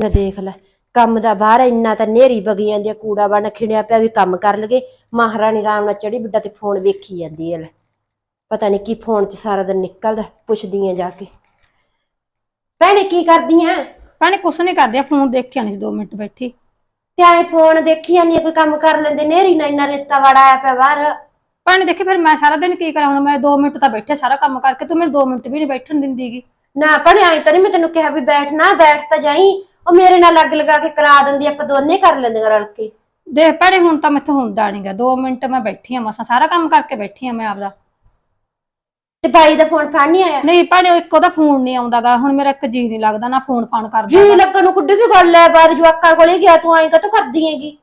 ਮੈਂ ਦੇਖ ਲੈ ਕੰਮ ਦਾ ਬਾਹਰ ਇੰਨਾ ਤਾਂ ਨੇਰੀ ਬਗੀ ਜਾਂਦੀ ਆ ਕੂੜਾ ਬਣ ਖਿੜਿਆ ਪਿਆ ਵੀ ਕੰਮ ਕਰ ਲਗੇ। ਮਹਾਰਾਣੀ ਰਾਮ ਨਾਲ ਚੜੀ ਬਿੱਡਾ ਤੇ ਫੋਨ ਵੇਖੀ ਜਾਂਦੀ ਐ ਲੈ। ਪਤਾ ਨਹੀਂ ਕੀ ਫੋਨ 'ਚ ਸਾਰਾ ਦਿਨ ਨਿਕਲਦਾ ਪੁੱਛਦੀ ਆ ਜਾ ਕੇ। ਭੈਣੇ ਕੀ ਕਰਦੀ ਆ? ਭੈਣੇ ਕੁਛ ਨਹੀਂ ਕਰਦੀ ਫੋਨ ਦੇਖ ਕੇ ਆਣੀ ਸੀ 2 ਮਿੰਟ ਬੈਠੀ। ਤੇ ਆਏ ਫੋਨ ਦੇਖੀ ਜਾਂਦੀ ਆ ਕੋਈ ਕੰਮ ਕਰ ਲੈਂਦੇ ਨੇਰੀ ਨਾਲ ਇੰਨਾ ਰੇਤਾ ਵੜਾ ਆਇਆ ਪਿਆ ਬਾਹਰ। ਭੈਣੇ ਦੇਖੀ ਫਿਰ ਮੈਂ ਸਾਰਾ ਦਿਨ ਕੀ ਕਰਾਂ ਹੁਣ ਮੈਂ 2 ਮਿੰਟ ਤਾਂ ਬੈਠੇ ਸਾਰਾ ਕੰਮ ਕਰਕੇ ਤੂੰ ਮੈਨੂੰ 2 ਮਿੰਟ ਵੀ ਨਹੀਂ ਬੈਠਣ ਦਿੰਦੀਗੀ ਨਾ ਭੈਣੇ ਆਈ ਤਾਂ ਨਹੀਂ ਮੈਂ ਤੈਨੂੰ ਕਿਹਾ ਵੀ ਬੈਠ ਨਾ ਬੈਠ ਤਾਂ ਜਾਈ। ਉਹ ਮੇਰੇ ਨਾਲ ਲੱਗ ਲਗਾ ਕੇ ਕਰਾ ਦਿੰਦੀ ਆਪਾਂ ਦੋਨੇ ਕਰ ਲੈਂਦੀਆਂ ਰਲ ਕੇ। ਦੇਖ ਭੈਣੇ ਹੁਣ ਤਾਂ ਮੈਥੋਂ ਹੁੰਦਾ ਨਹੀਂਗਾ 2 ਮਿੰਟ ਮੈਂ ਬੈਠੀ ਆ ਮਸਾਂ ਸਾਰਾ ਕੰਮ ਕਰਕੇ ਬੈਠੀ ਆ ਮੈਂ ਆਪਦਾ। ਤੇ ਬਾਈ ਦਾ ਫੋਨ ਫੜ ਨਹੀਂ ਆਇਆ? ਨਹੀਂ ਭੈਣੇ ਉਹ ਇੱਕ ਉਹਦਾ ਫੋਨ ਨਹੀਂ ਆਉਂਦਾਗਾ। ਹੁਣ ਮੇਰਾ ਇੱਕ ਜੀ ਨਹੀਂ ਲੱਗਦਾ ਨਾ ਫੋਨ ਫਾਨ ਕਰਦਾ ਜੀ ਲੱਗਣ ਨੂੰ ਕੁੱਡੀ ਕੀ ਗੱਲ ਐ ਬਾਅਦ ਜਵਾਕਾਂ ਕੋਲੇ ਗਿਆ ਤੂੰ ਆਏਂ ਕਾ ਕਰਦੀ ਹੈਗੀ?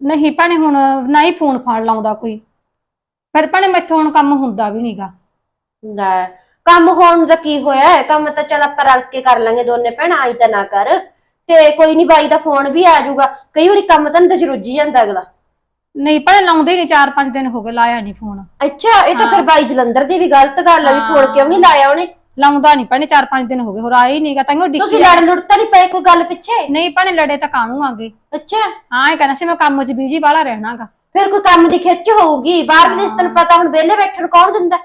ਨਹੀਂ ਭੈਣੇ ਹੁਣ ਨਾ ਹੀ ਫੋਨ ਫਾਨ ਲਾਉਂਦਾ ਕੋਈ। ਫਿਰ ਭੈਣੇ ਮੈਥੋਂ ਹੁਣ ਕੰਮ ਹੁੰਦਾ ਵੀ ਨਹੀਂਗਾ ਲੈ ਕੰਮ ਹੋਣ ਦਾ ਕੀ ਹੋਇਆ ਹੈ? ਕੰਮ ਤਾਂ ਚੱਲ ਆਪਾਂ ਰਲ ਕੇ ਕਰ ਲਾਂਗੇ ਦੋਨੇ ਭੈਣਾਂ ਆਈ ਤਾਂ ਨਾ ਕਰ। ਤੇ ਕੋਈ ਨਹੀਂ ਬਾਈ ਦਾ ਫੋਨ ਵੀ ਆ ਜਾਊਗਾ। ਕਈ ਵਾਰੀ ਕੰਮ ਤਾਂ ਚ ਰੁੱਝੀ ਜਾਂਦਾ ਅਗਲਾ। ਨਹੀਂ ਭੈਣੇ ਲਾਉਂਦੇ ਹੀ ਨਹੀਂ 4-5 ਦਿਨ ਹੋ ਗਏ ਲਾਇਆ ਨਹੀਂ ਫੋਨ। ਅੱਛਾ ਇਹ ਤਾਂ ਫਿਰ ਬਾਈ ਜਲੰਧਰ ਦੀ ਵੀ ਗਲਤ ਗੱਲ ਆ ਵੀ ਫੋਨ ਕਿਉਂ ਨਹੀਂ ਲਾਇਆ ਉਹਨੇ? ਲਾਉਂਦਾ ਨਹੀਂ ਭੈਣੇ 4-5 ਦਿਨ ਹੋ ਗਏ ਹੋਰ ਆਇਆ ਹੀ ਨਹੀਂਗਾ ਤਾਂ ਉਹ ਤੁਸੀਂ ਡਿੱਕੀ ਲੜ ਲੁੜ ਤਾਂ ਨਹੀਂ ਪਏ ਕੋਈ ਗੱਲ ਪਿੱਛੇ? ਨਹੀਂ ਭੈਣੇ ਲੜੇ ਤਾਂ ਕਾਹਨੂੰ ਆਗੇ। ਅੱਛਾ। ਹਾਂ ਇਹ ਕਹਿੰਦਾ ਸੀ ਮੈਂ ਕੰਮ 'ਚ ਬੀਜੀ ਵਾਲਾ ਰਹਿਣਾਗਾ ਫਿਰ ਕੋਈ ਕੰਮ ਦੀ ਖਿੱਚ ਹੋਊਗੀ ਬਾਹਰ ਵਿਦੇਸ਼ ਤੈਨੂੰ ਪਤਾ ਹੁਣ ਵਿਹਲੇ ਬੈਠਣ ਕੌਣ ਦਿੰਦਾ?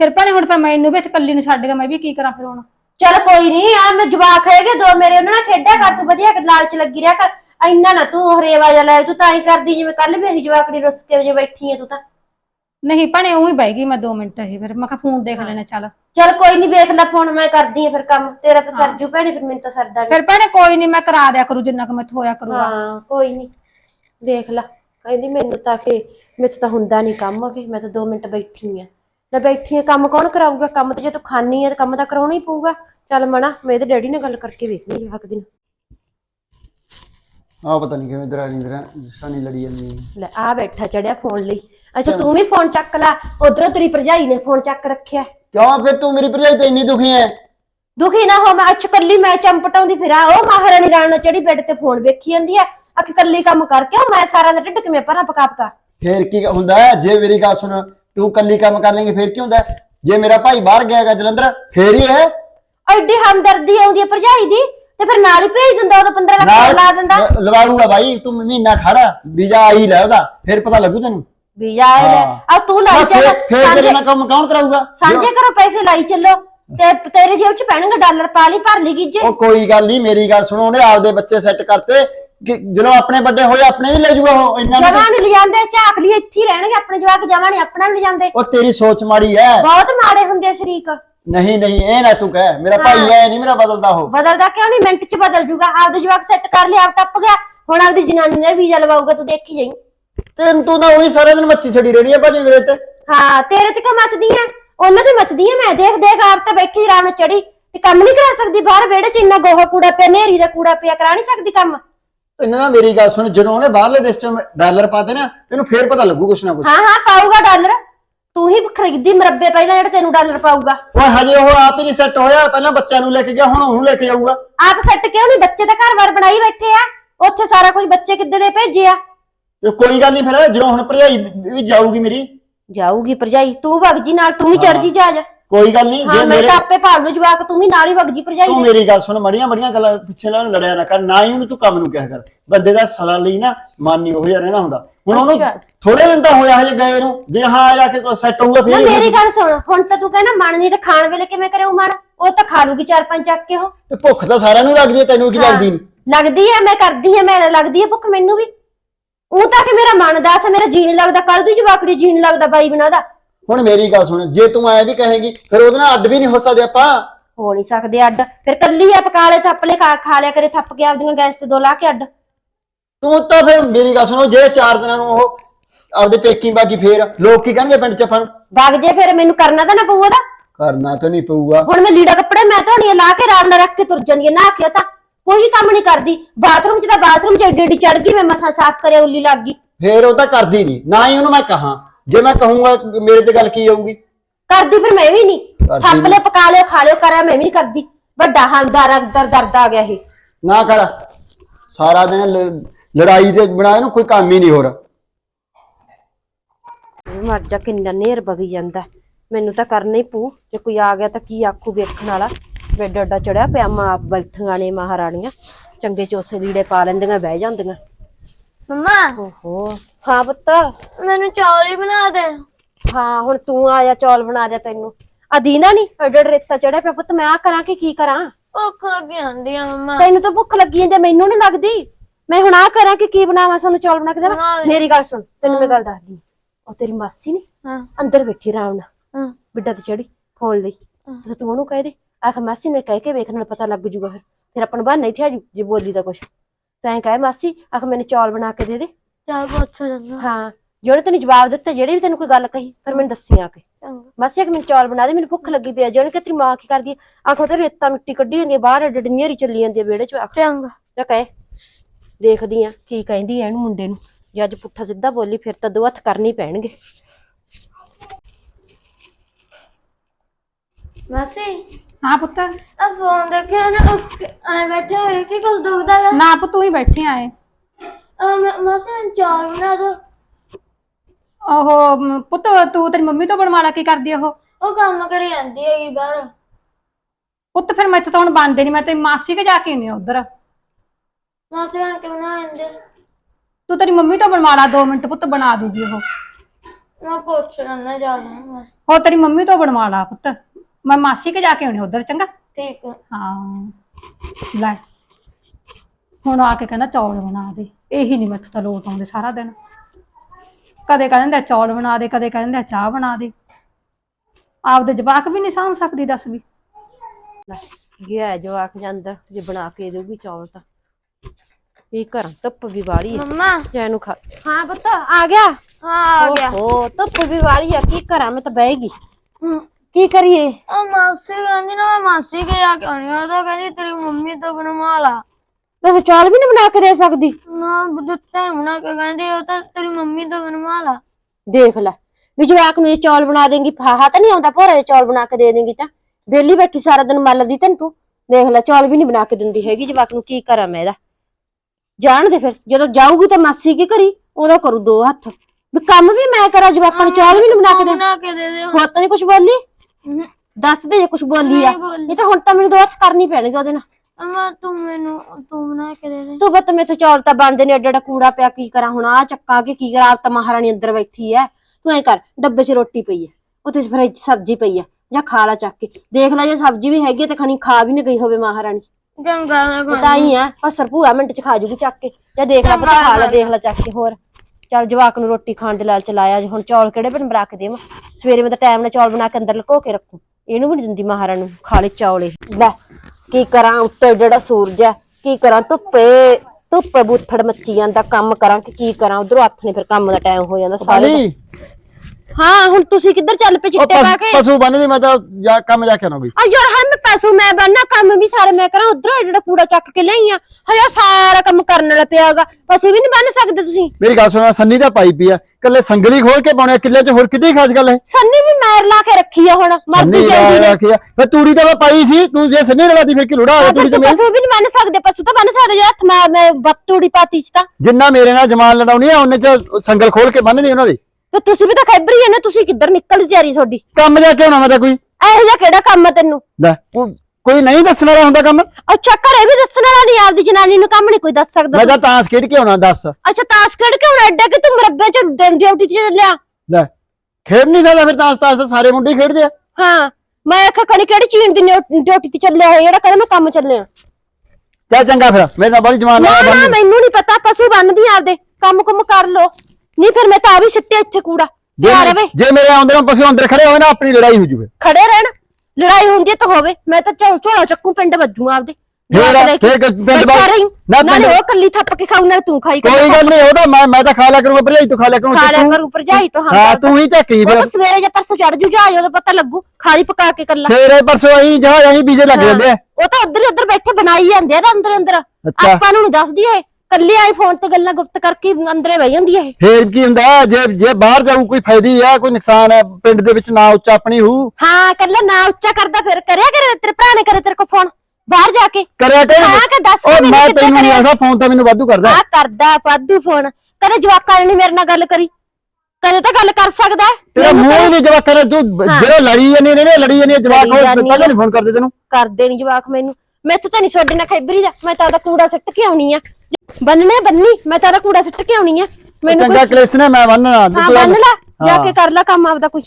ਫਿਰ ਭੈਣੇ ਹੁਣ ਫਿਰ ਮੈਨੂੰ ਵੀ ਇੱਥੇ ਕੱਲੀ ਨੂੰ ਛੱਡ ਕੇ ਮੈਂ ਵੀ ਕੀ ਕਰਾਂ ਫਿਰ ਹੁਣ? ਚੱਲ ਕੋਈ ਨਹੀਂ ਆ ਮੈਂ ਜਵਾਕ ਹੈਗੇ ਦੋ ਮੇਰੇ ਉਹਨਾਂ ਨਾਲ ਖੇਡਿਆ ਕਰ ਤੂੰ ਵਧੀਆ ਲਾਲਚ ਲੱਗੀ ਰਿਹਾ ਕਰ। ਇੰਨਾ ਨਾ ਤੂੰ ਹਰੇਵਾ ਜਾ ਲੈ ਤੂੰ ਤਾਂ ਹੀ ਕਰਦੀ ਜਿਵੇਂ ਕੱਲ ਵੀ ਅਸੀਂ ਜਵਾਕੜੀ ਰੁੱਸ ਕੇ ਵਜੇ ਬੈਠੀ ਐ ਤੂੰ ਤਾਂ। ਨਹੀਂ ਭੈਣੇ ਉਹੀ ਬਹਿ ਗਈ ਮੈਂ 2 ਮਿੰਟ ਹੀ ਫਿਰ ਮੈਂ ਕਿਹਾ ਫੋਨ ਦੇਖ ਲੈਣਾ ਚੱਲ। ਚੱਲ ਕੋਈ ਨਹੀਂ ਵੇਖ ਲੈ ਫੋਨ ਮੈਂ ਕਰਦੀ ਆ ਫਿਰ ਕੰਮ। ਤੇਰਾ ਤਾਂ ਸਰਜੂ ਭੈਣੇ ਫਿਰ ਮੈਨੂੰ ਤਾਂ ਸਰਦਾ ਨਹੀਂ ਫਿਰ ਭੈਣੇ ਕੋਈ ਨਹੀਂ ਮੈਂ ਕਰਾ ਦਿਆ ਕਰੂ ਜਿੰਨਾ ਕੁ ਮੈਥੋਂ ਹੋਇਆ ਕਰੂਗਾ। ਹਾਂ ਕੋਈ ਨਹੀਂ। ਦੇਖ ਲੈ ਕਹਿੰਦੀ ਮੈਨੂੰ ਤਾਂ ਕਿ ਮੇਰੇ ਤਾਂ ਹੁੰਦਾ ਨਹੀਂ ਕੰਮ ਕਿ ਮੈਂ ਤਾਂ 2 ਮਿੰਟ ਬੈਠੀ ਆ। ਨਾ ਬੈਠੀ ਆ ਕੰਮ ਕੌਣ ਕਰਾਊਗਾ? ਕੰਮ ਤੇ ਜੇ ਤੂੰ ਖਾਣੀ ਆ ਤਾਂ ਕੰਮ ਤਾਂ ਕਰਾਉਣਾ ਹੀ ਪਊਗਾ। ਚੱਲ ਮਣਾ ਮੈਂ ਇਹਦੇ ਡੈਡੀ ਨਾਲ ਗੱਲ ਕਰਕੇ ਵੇਖ ਲਈ ਜਵਾਕ ਦਿਨ ਆ ਪਤਾ ਨਹੀਂ ਕਿਵੇਂ ਦਰਾਣੀ ਦਰਾਣੀ ਲੜੀ ਜਾਂਦੀ ਹੈ। ਲੈ ਆ ਬੈਠਾ ਚੜਿਆ ਫੋਨ ਲਈ। ਅੱਛਾ ਤੂੰ ਵੀ ਫੋਨ ਚੱਕ ਲਾ। ਉਧਰੋਂ ਤੇਰੀ ਭਰਜਾਈ ਨੇ ਫੋਨ ਚੱਕ ਰੱਖਿਆ। ਕਿਉਂ? ਫਿਰ ਤੂੰ ਮੇਰੀ ਭਰਜਾਈ ਤੇ ਇੰਨੀ ਦੁਖੀ ਹੈ ਦੁਖੀ ਨਾ ਹੋ ਮੈਂ ਅੱਛ ਕੱਲੀ ਮੈਂ ਚੰਪਟਾਉਂਦੀ ਫਿਰਾਂ। ਉਹ ਮਹਾਰਾਣੀ ਰਾਣਾ ਚੜੀ ਬੈੱਡ ਤੇ ਫੋਨ ਵੇਖੀ ਜਾਂਦੀ ਆ ਅਖ ਕੱਲੀ ਕੰਮ ਕਰਕੇ ਉਹ ਮੈਂ ਸਾਰਾ ਦਿਨ ਢਿੱਡ ਕਿਵੇਂ ਭਰਾਂ ਪਕਾ ਪਕਾ ਫੇਰ ਕੀ ਹੁੰਦਾ? ਹੈ ਜੇ ਮੇਰੀ ਗੱਲ ਸੁਣ ਤੂੰ ਕੱਲੀ ਕੰਮ ਕਰ ਲੇਂਗੇ ਫੇਰ ਕੀ ਹੁੰਦਾ? ਹੈ? ਜੇ ਮੇਰਾ ਭਾਈ ਬਾਹਰ ਗਿਆ ਹੈਗਾ ਜਲੰਧਰ ਫੇਰ ਹੀ ਹੈ। ਐਡੀ ਹਮਦਰਦੀ ਆਉਂਦੀ ਆ ਭਰਜਾਈ ਦੀ ਤੇ ਫਿਰ ਨਾਲ ਹੀ ਭੇਜ ਦਿੰਦਾ ਉਹਦਾ 15 ਲੱਖ ਨਾਲ ਲਾ ਦਿੰਦਾ। ਲ- ਲਵਾਊਗਾ ਭਾਈ ਤੂੰ ਮਹੀਨਾ ਖੜਾ ਵੀਜ਼ਾ ਆਈ ਲੈ ਉਹਦਾ ਫੇਰ ਪਤਾ ਲੱਗੂ ਤੈਨੂੰ। ਵੀ ਆਏ ਲੈ। ਹਾਂ। ਆ ਤੂੰ ਲਾਈ ਨਾ ਚੱਲ। ਫੇਰ ਫੇਰ ਤੇਰੇ ਸਾਂਝੇ ਨਾਲ ਕੰਮ ਕੌਣ ਕਰਾਊਗਾ? ਸਾਂਝੇ ਕਰੋ ਪੈਸੇ ਲਾਈ ਚੱਲੋ। ਤੇ ਤੇਰੇ ਜੇਬ ਚ ਪੈਣਗੇ ਡਾਲਰ ਪਾ ਲਈ ਭਰ ਲਈ ਗਿੱਜੇ। ਉਹ ਕੋਈ ਗੱਲ ਨਹੀਂ ਮੇਰੀ ਗੱਲ ਸੁਣੋ ਉਹਨੇ ਆਪਦੇ ਬੱਚੇ ਸੈੱਟ ਕਰਤੇ। ਕਿ ਜਦੋਂ ਆਪਣੇ ਵੱਡੇ ਹੋਏ ਆਪਣੇ ਵੀ ਲੈ ਜਾਊਗਾ ਉਹ ਇੰਨਾ ਨੀ- ਜਵਾਨ ਨਹੀਂ ਲਿਜਾਂਦੇ ਝਾਕ ਲਈ ਇੱਥੇ ਹੀ ਰਹਿਣਗੇ ਆਪਣੇ ਜਵਾਕ ਜਵਾਨ ਨੀ ਆਪਣਾ ਨਹੀਂ ਲਿਜਾਂਦੇ ਉਹ ਤੇਰੀ ਸੋਚ ਮਾੜੀ ਹੈ ਬਹੁਤ ਮਾੜੇ ਹੁੰਦੇ ਸ਼ਰੀਕ। ਨਹੀਂ ਨਹੀਂ ਇਹ ਨਾ ਤੂੰ ਕਹਿ। ਮੇਰਾ ਭਾਈ ਐ ਨਹੀਂ ਮੇਰਾ ਬਦਲਦਾ ਉਹ। ਬਦਲਦਾ ਕਿਉਂ ਨਹੀਂ? ਮਿੰਟ ਚ ਬਦਲ ਜੂਗਾ। ਆਪਦੇ ਜਵਾਕ ਸੈੱਟ ਕਰ ਲਿਆ ਆਪ ਟੱਪ ਗਿਆ। ਹੁਣ ਆਪਦੀ ਜਨਾਨੀ ਦਾ ਵੀਜ਼ਾ ਲਵਾਊਗਾ ਤੂੰ ਦੇਖੀ ਜਾਈ। ਤੈਨੂੰ ਤੂੰ ਤਾਂ ਉਹੀ ਸਾਰਾ ਦਿਨ ਮੱਛੀ ਛੜੀ ਰਹਿਣੀ ਆ ਭਾਜੀ ਮੇਰੇ ਤੇ। ਹਾਂ ਤੇਰੇ ਤੇ ਕਿਉਂ ਮੱਚਦੀ ਆ ਉਹਨਾਂ ਦੀ ਮੱਚਦੀ ਆ ਮੈਂ ਦੇਖ ਦੇਖ ਆਪ ਤਾਂ ਬੈਠੀ ਆਰਾਮ ਨਾਲ ਚੜੀ। ਤੇ ਕੰਮ ਨਹੀਂ ਕਰਾ ਸਕਦੀ ਬਾਹਰ ਵਿਹੜੇ ਚ ਇੰਨਾ ਗੋਹਾ ਕੂੜਾ ਪਿਆ ਨੇਰੀ ਦਾ ਕੂੜਾ ਪਿਆ ਕਰਾ ਨਹੀਂ ਸਕਦੀ ਕੰਮ। ਤੈਨੂੰ ਨਾ ਮੇਰੀ ਗੱਲ ਸੁਣ ਜਦੋਂ ਉਹਨੇ ਬਾਹਰਲੇ ਦੇਸ਼ ਚੋਂ ਡਾਲਰ ਪਾਤੇ ਨਾ ਤੈਨੂੰ ਫੇਰ ਪਤਾ ਲੱਗੂ ਕੁਛ ਨਾ ਕੁਛ। ਹਾਂ ਹਾਂ ਪਾਊਗਾ ਡਾਲਰ। ਤੂੰ ਹੀ ਖਰੀਦੀ ਮਰੱਬੇ ਪਹਿਲਾਂ ਜਿਹੜਾ ਤੈਨੂੰ ਡਾਲਰ ਪਾਊਗਾ। ਓਏ ਹਜੇ ਉਹ ਆਪ ਹੀ ਨਹੀਂ ਸੈੱਟ ਹੋਇਆ ਪਹਿਲਾਂ ਬੱਚਿਆਂ ਨੂੰ ਲੈ ਕੇ ਗਿਆ ਹੁਣ ਉਹਨੂੰ ਲੈ ਕੇ ਜਾਊਗਾ। ਆਪ ਸੈੱਟ ਕਿਉਂ ਨਹੀਂ? ਬੱਚੇ ਤਾਂ ਘਰ-ਬਾਰ ਬਣਾਈ ਬੈਠੇ ਆ। ਉੱਥੇ ਸਾਰਾ ਕੁਝ ਬੱਚੇ ਕਿੱਦੇ ਦੇ ਭੇਜੇ ਆ? ਤੇ ਕੋਈ ਗੱਲ ਨਹੀਂ ਫਿਰ ਜਦੋਂ ਹੁਣ ਭਰਜਾਈ ਵੀ ਜਾਊਗੀ ਮੇਰੀ। ਜਾਊਗੀ ਭਰਜਾਈ ਤੂੰ ਵਗ ਜੀ ਨਾਲ ਤੂੰ ਵੀ ਚੜ ਜੀ ਜਹਾਜ਼ ਕੋਈ ਗੱਲ ਨਹੀਂ ਹਾਂ ਜੇ ਮੈਂ ਮੇਰੇ ਤਾਂ ਆਪੇ ਭਾਲ ਲੂ ਜਵਾਕ ਤੂੰ ਵੀ ਨਾਲ ਹੀ ਵਗ ਜੀ ਭਰਜਾਈ ਤੂੰ ਦੇ। ਮੇਰੀ ਗੱਲ ਸੁਣ ਮੜੀਆਂ ਮੜੀਆਂ ਗੱਲਾਂ ਪਿੱਛੇ ਨਾਲ ਲੜਿਆ ਨਾ ਕਰ ਨਾ ਹੀ ਉਹਨੂੰ ਤੂੰ ਕੰਮ ਨੂੰ ਕਿਹਾ ਕਰ। ਬੰਦੇ ਦਾ ਸਲਾ ਲਈ ਨਾ ਮਨ ਨਹੀਂ ਉਹ ਜਿਹਾ ਰਹਿੰਦਾ ਹੁੰਦਾ। ਹੁਣ ਉਹਨੂੰ ਅੱਛਾ। ਥੋੜੇ ਦਿਨ ਤਾਂ ਹੋਇਆ ਹਜੇ ਗਏ ਨੂੰ ਜੇ ਹਾਂ ਆ ਜਾ ਕੇ ਸੈੱਟ ਹੋਊਗਾ ਨਾ ਫੇਰ ਮੇਰੀ ਗੱਲ ਸੁਣ ਹੁਣ ਤਾਂ ਤੂੰ ਕਹਿੰਦਾ ਮਨ ਨਹੀਂ ਤੇ ਖਾਣ ਵੇਲੇ ਕਿਵੇਂ ਕਰੇ ਉਹ ਮਨ? ਉਹ ਤਾਂ ਖਾ ਲੂਗੀ ਚਾਰ ਪੰਜ ਚੱਕ ਕੇ ਉਹ। ਤੇ ਭੁੱਖ ਤਾਂ ਸਾਰਿਆਂ ਨੂੰ ਲੱਗਦੀ ਹੈ ਤੈਨੂੰ ਕੀ ਲੱਗਦੀ ਨੀ? ਲੱਗਦੀ ਐ ਮੈਂ ਕਰਦੀ ਐ ਮੈਂ ਲੱਗਦੀ ਐ ਭੁੱਖ ਮੈਨੂੰ ਵੀ। ਉਹ ਤਾਂ ਕਿ ਮੇਰਾ ਮਨ ਦੱਸ ਮੇਰਾ ਜੀਣ ਲੱਗਦਾ ਕੱਲ ਦੀ ਜਵਾਕੜੀ ਜੀਣ ਲੱਗਦਾ ਬਾਈ ਬਿਨਾਂ ਦਾ। ਹੁਣ ਮੇਰੀ ਗੱਲ ਸੁਣ ਜੇ ਤੂੰ ਐ ਵੀ ਕਹੇਂਗੀ ਫਿਰ ਉਹਦੇ ਨਾਲ ਅੱਡ ਵੀ ਨਹੀਂ ਹੋ ਸਕਦੇ ਆਪਾਂ। ਹੋ ਨਹੀਂ ਸਕਦੇ ਅੱਡ। ਫਿਰ ਕੱਲੀ ਆ ਪਕਾ ਲੈ ਥੱਪਲੇ ਖਾ ਖਾ ਲਿਆ ਕਰੇ ਥੱਪ ਕੇ ਆਪਦੀਆਂ ਗੈਸ ਤੇ ਦੋ ਲਾ ਕੇ ਅੱਡ। ਤੂੰ ਤਾਂ ਫਿਰ ਮੇਰੀ ਗੱਲ ਸੁਣੋ ਜੇ ਚਾਰ ਦਿਨਾਂ ਨੂੰ ਉਹ ਆਪਦੇ ਪੇਕੀ ਬਾਕੀ ਫੇਰ ਲੋਕ ਕੀ ਕਹਿਣਗੇ ਪਿੰਡ ਚ ਆਪਾਂ ਨੂੰ? ਵਗ ਜੇ ਫਿਰ ਮੈਨੂੰ ਕਰਨਾ ਤਾਂ ਨਾ ਪਊ ਉਹਦਾ ਕਰਨਾ ਤਾਂ ਨਹੀਂ ਪਊਗਾ। ਹੁਣ ਮੈਂ ਲੀੜਾ ਕੱਪੜੇ ਮੈਂ ਧੋਣੀ ਆ, ਲਾ ਕੇ ਆਰਾਮ ਨਾਲ ਰੱਖ ਕੇ ਤੁਰ ਜਾਂਦੀ ਆ ਨਾ ਕੇ ਤਾਂ ਕੋਈ ਕੰਮ ਨਹੀਂ ਕਰਦੀ। ਬਾਥਰੂਮ 'ਚ ਤਾਂ ਬਾਥਰੂਮ 'ਚ ਏਡੀ ਏਡੀ ਚੜ ਗਈ ਮੈਂ ਮਸਾ ਸਾਫ਼ ਕਰਿਆ ਉੱਲੀ ਲੱਗ ਗਈ। ਫੇਰ ਉਹ ਤਾਂ ਕਰਦੀ ਨਹੀਂ ਨਾ ਹੀ ਉਹਨੂੰ ਮੈਂ ਕਹਾਂ। ਜੇ ਮੈਂ ਕਹੂੰਗਾ ਮੇਰੇ ਤੇ ਗੱਲ ਕੀ ਆਊਗੀ ਕਰਦੀ ਫਿਰ ਮੈਂ ਵੀ ਨਹੀਂ। ਕਰਦੀ ਥੱਪ ਲੈ ਪਕਾ ਲਿਓ ਖਾ ਲਿਓ ਕਰਿਆ ਮੈਂ ਵੀ ਨਹੀਂ ਕਰਦੀ। ਵੱਡਾ ਹੰਦਾਰ ਦਰ ਦਰਦ ਆ ਗਿਆ ਇਹ। ਨਾ ਕਰ। ਸਾਰਾ ਦਿਨ ਲ- ਲੜਾਈ ਦੇ ਬਿਨਾਂ ਇਹਨੂੰ ਕੋਈ ਕੰਮ ਹੀ ਨਹੀਂ ਹੋਰ। ਇਹ ਮਰ ਜਾ ਕਿੰਨਾ ਨੇਰ ਬਗੀ ਜਾਂਦਾ। ਮੈਨੂੰ ਤਾਂ ਕਰਨਾ ਹੀ ਪੂ ਜੇ ਕੋਈ ਆ ਗਿਆ ਤਾਂ ਕੀ ਆਖੂ ਵੇਖਣ ਵਾਲਾ? ਬੈੱਡ ਅੱਡਾ ਚੜਿਆ ਪਿਆ ਮਾਂ ਆਪ ਬੈਠੀਆਂ ਨੇ ਮਹਾਰਾਣੀਆਂ। ਚੰਗੇ ਚੋਸੇ ਲੀੜੇ ਪਾ ਲੈਂਦੀਆਂ ਬਹਿ ਜਾਂਦੀਆਂ। ਮੰਮਾ। ਓਹੋ। ਹਾਂ ਪੁੱਤ। ਮੈਨੂੰ ਚੌਲ ਹੀ ਬਣਾ ਦੇ। ਹਾਂ ਹੁਣ ਤੂੰ ਆਇਆ ਚੌਲ ਬਣਾ ਦੇ ਤੈਨੂੰ। ਅਦੀਨਾ ਨਹੀਂ ਐਡਾ ਰੇਤਾ ਚੜਿਆ ਪਿਆ ਪੁੱਤ ਮੈਂ ਆ ਕਰਾਂ ਕਿ ਕੀ ਕਰਾਂ? ਭੁੱਖ ਲੱਗੀ ਜਾਂਦੀ ਆ ਮੰਮਾ। ਤੈਨੂੰ ਤਾਂ ਭੁੱਖ ਲੱਗੀ ਆ, ਮੈਨੂੰ ਨਹੀਂ ਲੱਗਦੀ। ਮੈਂ ਹੁਣ ਆ ਕਰਾਂ ਕਿ ਕੀ ਬਣਾਵਾਂ ਸਾਨੂੰ ਚੌਲ ਬਣਾ ਕੇ ਬਣਾ ਦੇਵਾਂ ਦੇ। ਮੇਰੀ ਗੱਲ ਸੁਣ ਤੈਨੂੰ ਮੈਂ ਗੱਲ ਦੱਸਦੀ। ਉਹ ਤੇਰੀ ਮਾਸੀ ਨੇ ਹਾਂ। ਅੰਦਰ ਬੈਠੀ ਆਰਾਮ ਨਾਲ। ਹਾਂ। ਬਿੱਡਾ ਤੇ ਚੜੀ ਫੋਨ ਲਈ। ਤੇ ਤੂੰ ਉਹਨੂੰ ਕਹਿ ਦੇ ਆਖ ਮਾਸੀ ਨੇ ਕਹਿ ਕੇ ਵੇਖ ਨਾਲ ਪਤਾ ਲੱਗ ਜੂਗਾ ਫਿਰ। ਫਿਰ ਆਪਾਂ ਨੂੰ ਬਾਹਰ ਨਹੀਂ ਥਿਆ ਜੂ ਜੇ ਬੋਲੀ ਤਾਂ ਕੁਛ। ਤੈਂ ਕਹਿ ਮਾਸੀ ਆਖ ਮੈਨੂੰ ਚੌਲ ਬਣਾ ਕੇ ਦੇ ਦੇ। ਚੱਲ ਪੁੱਛ ਲੈਂਦਾ ਹਾਂ ਜਿਹੜੇ ਤੈਨੂੰ ਜਵਾਬ ਦਿੱਤੇ ਜਿਹੜੇ ਵੀ ਤੈਨੂੰ ਕੋਈ ਗੱਲ ਕਹੀ ਫਿਰ ਮੈਨੂੰ ਦੱਸੀ ਆ ਕੇ। ਮਾਸੀ ਆਖ ਮੈਨੂੰ ਚੌਲ ਬਣਾ ਦੇ ਮੈਨੂੰ ਭੁੱਖ ਲੱਗੀ ਪਈ ਆ। ਜਿਹੜੇ ਕਿ ਤੇਰੀ ਮਾਂ ਕੀ ਕਰਦੀ ਆ? ਆਖੋ ਤੇ ਰੇਤਾ ਮਿੱਟੀ ਕੱਢੀ ਜਾਂਦੀ ਆ ਬਾਹਰ ਏਡੀ ਢਨੀਰੀ ਚੱਲੀ ਜਾਂਦੀ ਆ ਵਿਹੜੇ ਚ ਆਖ। ਚੰਗਾ। ਜਾ ਕਹੇ ਦੇਖਦੀ ਆ ਕੀ ਕਹਿੰਦੀ ਆ ਇਹਨੂੰ ਮੁੰਡੇ ਨੂੰ। ਜੇ ਅੱਜ ਪੁੱਠਾ ਸਿੱਧਾ ਬੋਲੀ ਫਿਰ ਤਾਂ ਦੋ ਹੱਥ ਕਰਨੀ ਪੈਣਗੇ। ਮਾਸੀ। ਹਾਂ ਪੁੱਤ। ਆ ਫੋਨ ਦੇਖਿਆ ਨਾ ਆ ਬੈਠੇ ਹੋਏ ਕਿ ਕੁਝ ਦੁਖਦਾ ਨਾ ਪੁੱਤ ਤੂੰ ਹੀ ਬੈਠੀ ਆਏ ਆ ਮਾਸੀ ਮੈਨੂੰ ਚੌਲ ਬਣਾ ਦੋ। ਉਹ ਮ, ਪੁੱਤ ਤੂੰ ਤੇਰੀ ਮੰਮੀ ਤੋਂ ਬਣਵਾ ਲਾ ਕੀ ਕਰਦੀ ਆ ਉਹ? ਉਹ ਕੰਮ ਕਰੀ ਜਾਂਦੀ ਹੈਗੀ ਬਾਹਰ। ਪੁੱਤ ਫਿਰ ਮੈਥੋਂ ਤਾਂ ਹੁਣ ਬਣਦੇ ਨਹੀਂ ਮੈਂ ਤੇ ਮਾਸੀ ਕੇ ਜਾ ਕੇ ਨਹੀਂ ਉਧਰ। ਮਾਸੀ ਬਣ ਕੇ ਬਣਾ ਦਿੰਦੇ। ਤੂੰ ਤੇਰੀ ਮੰਮੀ ਤੋਂ ਬਣਵਾ ਲਾ 2 ਮਿੰਟ ਪੁੱਤ ਬਣਾ ਦੂਗੀ ਉਹ। ਮੈਂ ਪੁੱਛ ਲੈਣਾ ਜ਼ਿਆਦਾ ਉਹ ਤੇਰੀ ਮੰਮੀ ਤੋਂ ਬਣਵਾ ਲਾ ਪੁੱਤ। ਮੈਂ ਮਾਸੀ ਕੇ ਜਾ ਕੇ ਆਉਣੀ ਉਧਰ ਚੰਗਾ? ਠੀਕ ਹੈ ਹਾਂ ਲੈ। ਹੁਣ ਆ ਕੇ ਕਹਿੰਦਾ ਚੌਲ ਬਣਾ ਦੇ। ਇਹੀ ਨਹੀਂ ਮੈਥੋਂ ਤਾਂ ਲੋਟ ਆਉਂਦੇ ਸਾਰਾ ਦਿਨ। ਕਦੇ ਕਹਿੰਦੇ ਚੌਲ ਬਣਾ ਦੇ ਕਦੇ ਕਹਿੰਦੇ ਚਾਹ ਬਣਾ ਦੇ। ਆਪਦੇ ਜਵਾਕ ਵੀ ਨਹੀਂ ਸਾਂਭ ਸਕਦੀ ਦੱਸ ਵੀ। ਲੈ ਗਿਆ ਜਵਾਕ ਜਾਂਦਾ ਜੇ ਬਣਾ ਕੇ ਦੇਊਗੀ ਚੌਲ ਤਾਂ। ਇਹ ਘਰਾਂ ਧੁੱਪ ਵੀ ਵਾਲੀ ਆ ਮੰਮਾ। ਜੈ ਨੂੰ ਖਾ ਹਾਂ ਪੁੱਤ ਆ ਗਿਆ। ਹਾਂ ਆ ਗਿਆ। ਓਹੋ ਧੁੱਪ ਵੀ ਵਾਲੀ ਆ ਕੀ ਕਰਾਂ ਮੈਂ ਤਾਂ ਬਹਿਗੀ। ਕੀ ਕਰੀਏ? ਆ ਮਾਸੀ ਕਹਿੰਦੀ ਨਾ ਮੈਂ ਮਾਸੀ ਕੇ ਜਾ ਕੇ ਆਉਣੀ ਆ ਉਹ ਤਾਂ ਕਹਿੰਦੀ ਤੇਰੀ ਮੰਮੀ ਤੋਂ ਬਣਵਾ ਲਾ। ਮੈਂ ਚੌਲ ਵੀ ਨਹੀਂ ਬਣਾ ਕੇ ਦੇ ਸਕਦੀ। ਨਾ ਦਿੱਤਾ ਬਣਾ ਕੇ ਕਹਿੰਦੀ ਉਹ ਤਾਂ ਤੇਰੀ ਮੰਮੀ ਤੋਂ ਬਣਵਾ ਲਾ। ਦੇਖ ਲੈ ਵੀ ਜਵਾਕ ਨੂੰ ਇਹ ਚੌਲ ਬਣਾ ਦੇਂਗੀ ਫਾਹਾ ਤਾਂ ਨਹੀਂ ਆਉਂਦਾ ਭੋਰੇ ਦੇ ਚੌਲ ਬਣਾ ਕੇ ਦੇ ਦੇਂਗੀ ਤਾਂ। ਬੇਲੀ ਬੈਠੀ ਸਾਰਾ ਦਿਨ ਮੱਲਦੀ ਤੈਨੂੰ ਤੂੰ। ਦੇਖ ਲੈ ਚੌਲ ਵੀ ਨਹੀਂ ਬਣਾ ਕੇ ਦਿੰਦੀ ਹੈਗੀ ਜਵਾਕ ਨੂੰ ਕੀ ਕਰਾਂ ਮੈਂ ਇਹਦਾ। ਜਾਣ ਦੇ ਫਿਰ ਜਦੋਂ ਜਾਊਗੀ ਤਾਂ ਮਾਸੀ ਕੀ ਕਰੀ? ਉਹਦਾ ਕਰੂ ਦੋ ਹੱਥ। ਵੀ ਕੰਮ ਵੀ ਮੈਂ ਕਰਾਂ ਜਵਾਕਾਂ ਨੂੰ ਚੌਲ ਵੀ ਨਹੀਂ ਬਣਾ ਕੇ ਦੇ। ਬਣਾ ਕੇ ਦੇ ਦੇ ਹੋਰ ਤਾਂ ਨਹੀਂ ਕੁਝ ਬੋਲੀ? ਦੱਸ ਦੇ ਜੇ ਕੁਝ ਬੋਲੀ ਆ। ਨਹੀਂ ਤਾਂ ਹੁਣ ਤਾਂ ਮੈਨੂੰ ਦੋ ਹੱਥ ਕਰਨੀ ਪੈਣਗੇ ਉਹਦੇ ਨਾਲ। ਅਮਾ ਤੂੰ ਮੈਨੂੰ ਤੂੰ ਬਣਾ ਕੇ ਦੇ ਦੇ। ਤੂੰ ਬਤ ਮੇਥੇ ਚੌਲ ਤਾਂ ਬਣਦੇ ਨੇ ਏਡਾ ਏਡਾ ਕੂੜਾ ਪਿਆ ਕੀ ਕਰਾਂ ਹੁਣ? ਆ ਚੱਕਾਂ ਕੇ ਕੀ ਕਰਾਂ? ਆਪ ਤਾਂ ਮਹਾਰਾਣੀ ਅੰਦਰ ਬੈਠੀ ਐ। ਤੂੰ ਐ ਕਰ ਡੱਬੇ 'ਚ ਰੋਟੀ ਪਈ ਐ। ਉੱਥੇ ਫਰਿੱਜ 'ਚ ਸਬਜ਼ੀ ਪਈ ਐ। ਜਾਂ ਖਾ ਲਾ ਚੱਕ ਕੇ। ਦੇਖ ਲੈ ਜੇ ਸਬਜ਼ੀ ਵੀ ਹੈਗੀ ਐ ਤੇ ਖਣੀ ਖਾ ਵੀ ਨਾ ਗਈ ਹੋਵੇ ਮਹਾਰਾਣੀ। ਚੰਗਾ ਮੈਂ ਖਾਣਾ। ਤਾਂ ਹੀ ਆ ਅਸਰ ਭੂਆ ਮਿੰਟ 'ਚ ਖਾ ਜੂਗੀ ਚੱਕ ਕੇ। ਜਾਂ ਦੇਖ ਲੈ ਪਤਾ ਖਾ ਲੈ ਦੇਖ ਲੈ ਚੱਕ ਕੇ ਹੋਰ। ਚੱਲ ਜਵਾਕ ਨੂੰ ਰੋਟੀ ਖਾਣ ਦੇ ਲਾਲ ਚਲਾਇਆ ਜੇ ਹੁਣ ਚੌਲ ਕਿਹੜੇ ਬਣ ਬਣਾ ਕੇ ਦੇਵਾਂ? ਸਵੇਰੇ ਮੈਂ ਤਾਂ ਟਾਈਮ ਨਾਲ ਚੌਲ ਬਣਾ ਕੇ ਅੰਦਰ ਲੁਕੋ ਕੇ ਰੱਖੂ। ਇਹਨੂੰ ਵੀ ਨਹੀਂ ਦਿੰਦੀ ਮਹਾਰਾਣੀ ਨੂੰ ਖਾ ਲੈ ਚੌਲੇ ਲੈ। ਕੀ ਕਰਾਂ ਉੱਤੇ ਜਿਹੜਾ ਸੂਰਜ ਹੈ? ਕੀ ਕਰਾਂ? ਧੁੱਪੇ, ਧੁੱਪ ਬੁੱਥੜ ਮੱਚੀ ਜਾਂਦਾ, ਕੰਮ ਕਰਾਂ ਕਿ ਕੀ ਕਰਾਂ? ਉਧਰੋਂ ਹੱਥ ਨੇ ਫਿਰ ਕੰਮ ਦਾ ਟਾਈਮ ਹੋ ਜਾਂਦਾ, ਸਾਰੇ ਦਾ। ਹਾਂ ਹੁਣ ਤੁਸੀਂ ਕਿੱਧਰ ਚੱਲ ਪਏ ਚਿੱਟੇ ਪਾ ਕੇ? ਪਸ਼ੂ ਬੰਨਦੀ ਮੈਂ ਤਾਂ ਜਾ ਕੰਮ ਜਾ ਕੇ ਆਉਣਾ ਆ ਯਾਰ ਹਾਂ ਮੈਂ ਪੈਸੂ ਮੈਂ ਬੰਨਾ ਕੰਮ ਵੀ ਸਾਰੇ ਮੈਂ ਕਰਾਂ ਉਧਰੋਂ ਜਿਹੜਾ ਕੂੜਾ ਚੱਕ ਕੇ ਲਈ ਆ ਹਯਾ ਸਾਰਾ ਕੰਮ ਕਰਨ ਵਾਲਾ ਪਿਆਗਾ ਪਸ਼ੂ ਵੀ ਨਹੀਂ ਬੰਨ ਸਕਦੇ ਤੁਸੀਂ। ਮੇਰੀ ਗੱਲ ਸੁਣਾ ਸੰਨੀ ਦਾ ਪਾਈ ਪਈ ਆ। ਕੱਲੇ ਸੰਗਲੀ ਖੋਲ ਕੇ ਪਾਉਣੇ ਕਿੱਲੇ 'ਚ ਹੋਰ ਕਿੱਡੀ ਖਾਸ ਗੱਲ ਹੈ? ਸੰਨੀ ਵੀ ਮਾਰ ਲਾ ਕੇ ਰੱਖੀ ਆ ਹੁਣ ਮਰਦੀ ਜਾਂਦੀ ਨੇ ਰੱਖਿਆ ਫਿਰ ਤੂੜੀ ਤਾਂ ਮੈਂ ਪਾਈ ਸੀ ਤੂੰ ਜੇ ਸੰਨੀ ਲਗਾਤੀ ਫਿਰ ਕੀ ਲੋੜਾ ਤੂੜੀ ਤੇ ਮੈਂ ਪਸ਼ੂ ਵੀ ਨਹੀਂ ਬੰਨ ਸਕਦੇ ਪਸ਼ੂ ਤਾਂ ਬੰਨ ਸਕਦੇ ਜੇ ਹੱਥ ਮੈਂ ਬੱਤੂੜੀ ਪਾਤੀ ਚ ਤਾਂ। ਜਿੰਨਾ ਮੇਰੇ ਨਾਲ ਜਮਾਨ ਲੜਾਉਣੀ ਆ ਉਹਨੇ ਚ ਸੰਗਲ ਖੋਲ ਕੇ ਬੰਨਦੀ ਉਹਨਾਂ ਦੀ। ਤੇ ਤੁਸੀਂ ਵੀ ਤਾਂ ਖੈਬਰੀ ਆ ਨਾ ਤੁਸੀਂ ਕਿੱਧਰ ਨਿਕਲ ਤਿਆਰੀ ਤੁਹਾਡੀ? ਕੰਮ ਜਾ ਕੇ ਆਉਣਾ ਮੈਂ ਤਾਂ ਕੋਈ। ਇਹੋ ਜਿਹਾ ਕਿਹੜਾ ਕੰਮ ਆ ਤੈਨੂੰ? ਲੈ ਉਹ ਕੋਈ ਨਹੀਂ ਦੱਸਣ ਵਾਲਾ ਹੁੰਦਾ ਕੰਮ? ਅੱਛਾ ਘਰੇ ਵੀ ਦੱਸਣ ਵਾਲਾ ਨਹੀਂ ਆਪਦੀ ਜਨਾਨੀ ਨੂੰ ਕੰਮ ਨਹੀਂ ਕੋਈ ਦੱਸ ਸਕਦਾ ਮੈਂ ਤਾਂ ਤਾਂਸ ਖੇਡ ਕੇ ਆਉਣਾ ਦੱਸ। ਅੱਛਾ ਤਾਸ਼ ਖੇਡ ਕੇ ਹੁਣ ਐਡਾ ਕਿ ਤੂੰ ਮਰੱਬੇ ਚ ਡਿਊਟੀ ਚ ਚੱਲਿਆ ਲੈ ਖੇਡ ਨਹੀਂ ਸਕਦਾ ਫਿਰ ਤਾਂਸ ਤਾਂਸ ਸਾਰੇ ਮੁੰਡੇ ਹੀ ਖੇਡਦੇ ਆ। ਹਾਂ ਮੈਂ ਆਖਿਆ ਕਣੀ ਕਿਹੜੀ ਚੀਨ ਦੀ ਡਿਊਟੀ ਤੇ ਚੱਲਿਆ ਹੋਇਆ ਜਿਹੜਾ ਕਹਿੰਦਾ ਮੈਂ ਕੰਮ ਚੱਲਿਆ। ਚੱਲ ਚੰਗਾ ਫਿਰ ਮੇਰੇ ਨਾਲ ਬੜੀ ਜਮਾਨ ਨਾ ਮੈਨੂੰ ਨਹੀਂ ਪਤਾ ਪਸ਼ੂ ਬੰਨਦੀ ਆਪਦੇ ਕੰਮ ਕੁਮ ਕਰ ਲੋ ਨਹੀਂ ਫਿਰ ਮੈਂ ਤਾਂ ਆ ਵੀ ਸਿੱਟਿਆ ਇੱਥੇ ਕੂੜਾ। ਜੇ ਰਵੇ। ਜੇ ਮੇਰੇ ਆਉਂਦੇ ਨੂੰ ਪਸ਼ੂ ਅੰਦਰ ਖੜੇ ਹੋਏ ਨਾ ਆਪਣੀ ਲੜਾਈ ਹੋ ਜੂਵੇ। ਖੜੇ ਰਹਿਣ। ਲੜਾਈ ਹੁੰਦੀ ਹੈ ਤਾਂ ਹੋਵੇ। ਮੈਂ ਤਾਂ ਝੋਲ ਝੋਲਾ ਚੱਕੂ ਪਿੰਡ ਵੱਜੂ ਆਪਦੇ। ਫੇਰ- ਕੇ। ਫੇਰ ਪਿੰਡ ਬੈਠਾ ਵੱਜ- ਰਹੀ। ਨਾ ਨਾਲੇ ਪਿੰਡ- ਉਹ ਕੱਲੀ ਥੱਪ ਕੇ ਖਾਊ ਨਾ ਤੂੰ ਖਾਈ ਕੋਈ ਗੱਲ ਨਹੀਂ ਉਹਦਾ ਮੈਂ ਮੈਂ ਤਾਂ ਖਾ ਲਿਆ ਕਰੂੰਗਾ ਭਰਜਾਈ ਤੂੰ ਖਾ ਲਿਆ ਕਰੂੰ ਖਾ ਲਿਆ ਤੂੰ- ਕਰ ਉੱਪਰ ਜਾਈ ਤਾਂ ਹਾਂ ਹਾਂ ਤੂੰ ਹੀ ਝੱਕੀ ਉਹ ਫਿਰ। ਤਾਂ ਸਵੇਰੇ ਜੇ ਪਰਸੋਂ ਚੜ ਜੂ ਜਾ ਉਹਦਾ ਪਤਾ ਲੱਗੂ। ਖਾਲੀ ਪਕਾ ਕੇ ਕੱਲਾ ਸਵੇਰੇ ਪਰਸੋਂ ਅਹੀਂ ਜਹਾਜ਼ ਅਹੀਂ ਬੀਜੇ ਲੱਗ ਜਾਂਦੇ ਆ। ਉਹ ਤਾਂ ਉੱਧਰ ਬੈਠੇ ਬਣਾਈ ਜਾਂਦੇ ਆ ਤਾਂ ਅੰਦਰ ਅੰਦਰ। ਅੱਛਾ। ਆਪਾਂ ਨੂੰ ਦੱਸਦੀ ਇਹ। ਕੱਲੀ ਆਈ ਫੋਨ ਤੇ ਗੱਲਾਂ ਗੁਪਤ ਕਰਕੇ ਅੰਦਰੇ ਬਹਿ ਜਾਂਦੀ ਇਹ। ਫੇਰ ਕੀ ਹੁੰਦਾ ਹੈ? ਜੇ ਜੇ ਬਾਹਰ ਜਾਊ ਕੋਈ ਫਾਇਦੀ ਹੈ ਕੋਈ ਨੁਕਸਾਨ ਹੈ ਪਿੰਡ ਦੇ ਵਿੱਚ ਨਾ ਉੱਚਾ ਆਪਣੀ ਹੂ ਹਾਂ ਕੱਲਾ ਨਾ ਉੱਚਾ ਕਰਦਾ ਫਿਰ ਕਰਿਆ ਕਰੇ ਤੇਰੇ ਭਰਾ ਨੇ ਕਰੇ ਤੇਰੇ ਕੋ ਫੋਨ ਬਾਹਰ ਜਾ ਕੇ। ਕਰਿਆ ਤੇ ਹਾਂ ਕਿ ਦੱਸ ਉਹ ਮੈਨੂੰ ਮੈਂ ਕਿੱਦਾਂ ਤੈਨੂੰ ਨਹੀਂ ਕਰਿਆ? ਆਖਦਾ ਫੋਨ ਤਾਂ ਮੈਨੂੰ ਵਾਧੂ ਕਰਦਾ। ਆ ਕਰਦਾ ਵਾਧੂ ਫੋਨ ਕਦੇ ਜਵਾਕਾਂ ਨੇ ਨੀ ਮੇਰੇ ਨਾਲ ਗੱਲ ਕਰੀ। ਕਦੇ ਤਾਂ ਗੱਲ ਕਰ ਸਕਦਾ ਹੈ। ਤੇਰਾ ਮੈਨੂੰ ਮੂੰਹ ਹੀ ਨਹੀਂ ਜਵਾਬ ਕਰ ਤੂੰ ਜਿਹੜੇ ਲੜੀ ਜਾਂਦੀ ਨੇ ਨੇ ਲੜੀ ਜਾਂਦੀ ਜਵਾਬ ਲੜੀ ਜਾਂਦੀ ਪਹਿਲਾਂ ਨਹੀਂ ਫੋਨ ਕਰਦੇ ਤੈਨੂੰ? ਕਰਦੇ ਨਹੀਂ ਜਵਾਕ ਮੈਨੂੰ। ਮੈਥੋਂ ਤਾਂ ਨਹੀਂ ਛੱਡੇ ਨਾ ਖੈਬਰੀ ਦਾ ਮੈਂ ਤਾਂ ਉਹਦਾ ਕੂੜਾ ਸਿੱਟ ਕੇ ਆਉਣੀ ਆ। ਬੰਨਣੇ ਬੰਨੀ। ਮੈਂ ਤਾਂ ਉਹਦਾ ਕੂੜਾ ਸਿੱਟ ਕੇ ਆਉਣੀ ਆ। ਮੈਨੂੰ ਚੰਗਾ ਕਲੇਸ਼ ਨੇ ਮੈਂ ਬੰਨਣਾ ਹਾਂ ਬੰਨ ਲੈ। ਜਾ। ਕੇ ਕਰ ਲੈ ਕੰਮ ਆਪਦਾ ਕੁਝ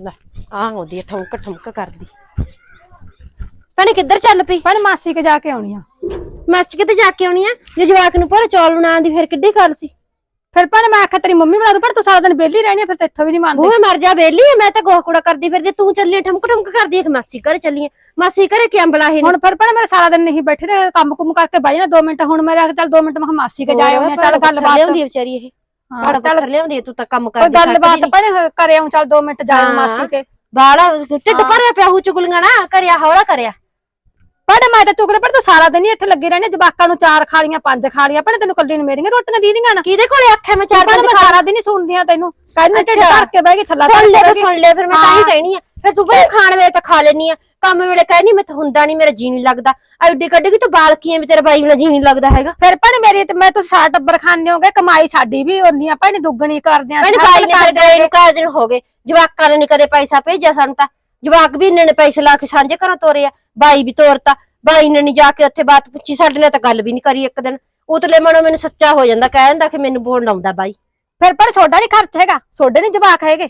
ਲੈ ਆ ਉਹਦੀ ਠਮਕ ਠਮਕ ਕਰਦੀ। ਭੈਣੇ ਕਿੱਧਰ ਚੱਲ ਪਈ? ਪਰ ਮਾਸੀ ਕੇ ਜਾ ਕੇ ਆਉਣੀ ਆ। ਮਸਤ ਕਿਤੇ ਜਾ ਕੇ ਆਉਣੀ ਆ? ਜੇ ਜਵਾਕ ਨੂੰ ਭੋਰੇ ਚੌਲ ਬਣਾਉਣ ਦੀ ਫਿਰ ਕਿੱਡੀ ਗੱਲ ਸੀ। ਫਿਰ ਭੈਣੇ ਮੈਂ ਆਖਿਆ ਤੇਰੀ ਮੰਮੀ ਬਣਾ ਦੂ ਪਰ ਤੂੰ ਸਾਰਾ ਦਿਨ ਵਿਹਲੀ ਰਹਿਣੀ ਆ, ਫਿਰ ਤੇ ਇੱਥੋਂ ਵੀ ਨਹੀਂ ਮੰਨਦੇ। ਬੂਹੇ ਮਰ ਜਾ ਬੇਲੀ ਮੈਂ ਤਾਂ ਗੋਹ ਕੂੜਾ ਕਰਦੀ ਫਿਰਦੀ ਤੂੰ ਚੱਲੀ ਠਮਕ ਠਮਕ ਕਰਦੀ ਇੱਕ ਮਾਸੀ ਘਰੇ ਚੱਲੀਏ ਮਾਸੀ ਘਰੇ ਕੀ ਅੰਬਲਾ ਹੈ ਹੁਣ ਫਿਰ ਭੈਣੇ ਮੇਰੇ ਸਾਰਾ ਦਿਨ ਨਹੀਂ ਬੈਠੇ ਰਹੇ ਕੰਮ ਕੁਮ ਕਰਕੇ ਬਾਈ ਨਾ 2 ਮਿੰਟ ਹੁਣ ਮੇਰੇ ਆਖ ਚੱਲ 2 ਮਿੰਟ ਮੈਂ ਕਿਹਾ ਮਾਸੀ ਕੇ ਜਾ ਆਉਣੀ ਆ ਚੱਲ ਗੱਲਬਾਤ। ਲਿਆਉਂਦੀ ਆ ਵਿਚਾਰੀ ਇਹ। ਹਾਂ, ਬੜਾ ਚੱਲ ਪੱਥਰ ਲਿਆਉਂਦੀ ਆ, ਤੂੰ ਤਾਂ ਕੰਮ ਕੋਈ ਕਰਦੀ ਗੱਲਬਾਤ ਭੈਣੇ ਕਰੇ ਆਉਂ ਚੱਲ 2 ਮਿੰਟ ਜਾ ਹਾਂ। ਮਾਸੀ ਕੇ। ਬਾਲਾ ਢਿੱਡ ਭਰਿਆ ਪਿਆ ਹੂ ਚੁਗਲੀਆਂ ਨਾ ਕਰਿਆ ਹੌਲਾ ਕਰਿਆ। ਭੈਣੇ ਮੈਂ ਤਾਂ ਚੁਗਲੇ ਪਰ ਤੂੰ ਸਾਰਾ ਦਿਨ ਹੀ ਇੱਥੇ ਲੱਗੀ ਰਹਿਣੀ ਜਵਾਕਾਂ ਨੂੰ ਚਾਰ ਖਾਲੀਆਂ ਪੰਜ ਖਾਲੀਆਂ ਭੈਣੇ ਤੈਨੂੰ ਕੱਲੀ ਨੂੰ ਮੇਰੀਆਂ ਰੋਟੀਆਂ ਦੀ ਦੀਆਂ ਨਾ। ਕਿਹਦੇ ਕੋਲੇ ਆਖਿਆ ਮੈਂ ਚਾਰ ਬੰਦ ਮੈਂ ਸਾਰਾ ਦਿਨ ਹੀ ਸੁਣਦੀ ਆ ਤੈਨੂੰ। ਕਹਿੰਦੀ ਢਿੱਡ। ਧਰ ਕੇ ਬਹਿ ਗਈ ਥੱਲਾ ਸੁਣ ਲੈ ਕੇ ਸੁਣ ਲੈ ਫਿਰ ਮੈਂ ਤਾਂ ਹੀ। ਕਹਿਣੀ ਆ। ਫਿਰ ਤੂੰ ਬਈ ਖਾਣ ਵੇਲੇ ਤਾਂ ਖਾ ਲੈਣੀ ਆ ਕੰਮ ਵੇਲੇ ਕਹਿਣੀ ਮੈਂ ਤਾਂ ਹੁੰਦਾ ਨਹੀਂ ਮੇਰਾ ਜੀ ਨਹੀਂ ਲੱਗਦਾ। ਐਡੀ ਕੱਢੀ ਤੂੰ ਬਾਲ ਕੀ ਐ ਵੀ ਤੇਰਾ ਬਾਈ ਵਾਲਾ ਜੀ ਨਹੀਂ ਲੱਗਦਾ ਹੈਗਾ। ਫਿਰ ਭੈਣੇ ਮੇਰੀ ਤੇ ਮੈਂ ਤੁਸੀਂ ਸਾਰਾ ਟੱਬਰ ਖਾਣੇ ਹੋਗੇ ਕਮਾਈ ਸਾਡੀ ਵੀ ਉਨੀ ਆ ਭੈਣੇ ਦੁੱਗਣੀ ਕਰਦੇ ਆ ਭੈਣ ਬਾਈ ਦਿਨ ਨੇ ਨੂੰ ਹੋ ਗਏ ਜਵਾਕਾਂ ਨੇ ਨੀ ਕਦੇ ਪੈਸਾ ਭੇਜਿਆ ਸਾਨੂੰ ਤਾਂ। ਜਵਾਕ ਵੀ ਇੰਨੇ ਨੇ ਪੈਸੇ ਲਾ ਕੇ ਸਾਂਝੇ ਘਰੋਂ ਤੋਰੇ ਆ ਬਾਈ ਵੀ ਤੋਰਤਾ ਬਾਈ ਨੇ ਨੀ ਜਾ ਕੇ ਉੱਥੇ ਬਾਤ ਪੁੱਛੀ ਸਾਡੇ ਨਾਲ ਤਾਂ ਗੱਲ ਵੀ ਨਹੀਂ ਕਰੀ ਇੱਕ ਦਿਨ। ਉਤਲੇ ਮਨੋਂ ਮੈਨੂੰ ਸੱਚਾ ਹੋ ਜਾਂਦਾ ਕਹਿ ਦਿੰਦਾ ਕਿ ਮੈਨੂੰ ਬੋਲ ਲਾਉਂਦਾ ਬਾਈ। ਫਿਰ ਭੈਣੇ ਤੁਹਾਡਾ ਨਹੀਂ ਖਰਚ ਹੈਗਾ ਤੁਹਾਡੇ ਨਹੀਂ ਜਵਾਕ ਹੈਗੇ।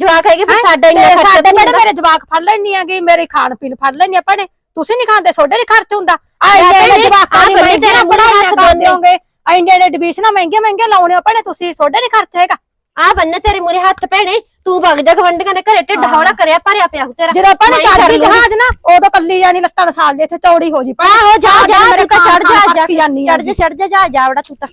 ਜਵਾਕ ਹੈਗੇ ਫਿਰ? ਸਾਡਾ ਇੰਨਾ ਖਰਚਾ ਸਾਡੇ ਨਹੀਂ ਹੁੰਦਾ। ਮੇਰੇ ਜਵਾਕ ਫੜ ਲੈਣੀ ਆਗੇ ਮੇਰੇ ਖਾਣ ਪੀਣ ਫੜ ਲੈਣੀ ਆ ਭੈਣੇ। ਤੁਸੀਂ ਨਹੀਂ ਖਾਂਦੇ ਤੁਹਾਡੇ ਨਹੀਂ ਖਰਚ ਹੁੰਦਾ। ਆ ਭੈਣੇ, ਜਵਾਕਾਂ ਬੜੇ ਮਹਿੰਗੀਆਂ ਤੇਰਾ ਪੜਾਈਆਂ ਹੱਥ। ਹੋਗੇ। ਇੰਨੇ ਇੰਨੇ ਡਿਵੀਜ਼ਨਾਂ ਮਹਿੰਗੇ ਮਹਿੰਗੇ ਲਾਉਣੇ ਹੋ ਭੈਣੇ ਤੁਸੀਂ ਤੁਹਾਡੇ ਨਹੀਂ ਖਰਚ ਹੈਗਾ। ਆ ਬੰਨੇ ਤੇਰੇ ਮੂਰੇ ਹੱਥ ਭੈਣੇ ਤੂੰ ਵਗ ਜਾ ਗਵੰਡੀਆਂ ਦੇ ਘਰੇ ਢਿੱਡ ਹੌਲਾ ਕਰਿਆ ਭਰਿਆ ਪਿਆ ਤੇਰਾ। ਜਦੋਂ ਹੀ ਕਰ ਚੜ੍ਹਦੀ ਲੂੰਗੀ। ਜਹਾਜ਼ ਨਾ ਉਦੋਂ ਕੱਲੀ ਜਾਨੀ ਲੱਤਾਂ ਵਸਾਲ ਦੇ ਇੱਥੇ ਚੌੜੀ ਹੋ ਜੀ। ਆਹੋ ਜਾ ਜਾ ਤੂੰ ਤਾਂ ਚੜ ਜਾ ਜਾ ਚੜ ਜਾ। ਚੜ ਜਾ ਜਾ ਜਾ ਵੜਾ ਤੂੰ ਤਾਂ।